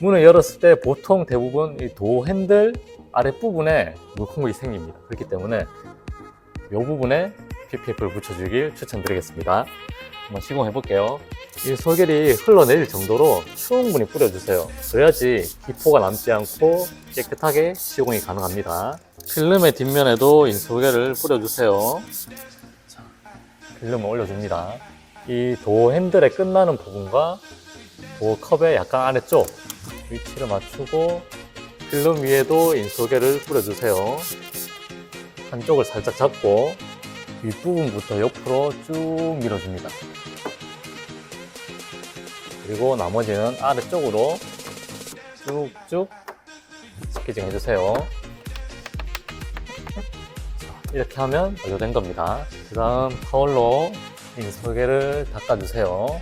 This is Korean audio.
문을 열었을 때 보통 대부분 이 도 핸들 아랫부분에 물콩물이 생깁니다. 그렇기 때문에 이 부분에 PPF를 붙여주길 추천드리겠습니다. 한번 시공해 볼게요. 이 소결이 흘러내릴 정도로 충분히 뿌려주세요. 그래야지 기포가 남지 않고 깨끗하게 시공이 가능합니다. 필름의 뒷면에도 이 소결을 뿌려주세요. 자, 필름을 올려줍니다. 이 도 핸들의 끝나는 부분과 도 컵의 약간 아래쪽 위치를 맞추고 필름 위에도 인소개를 뿌려주세요. 한쪽을 살짝 잡고 윗부분부터 옆으로 쭉 밀어줍니다. 그리고 나머지는 아래쪽으로 쭉쭉 스케징 해주세요. 자, 이렇게 하면 완료된 겁니다. 그 다음 타월로 인소개를 닦아주세요.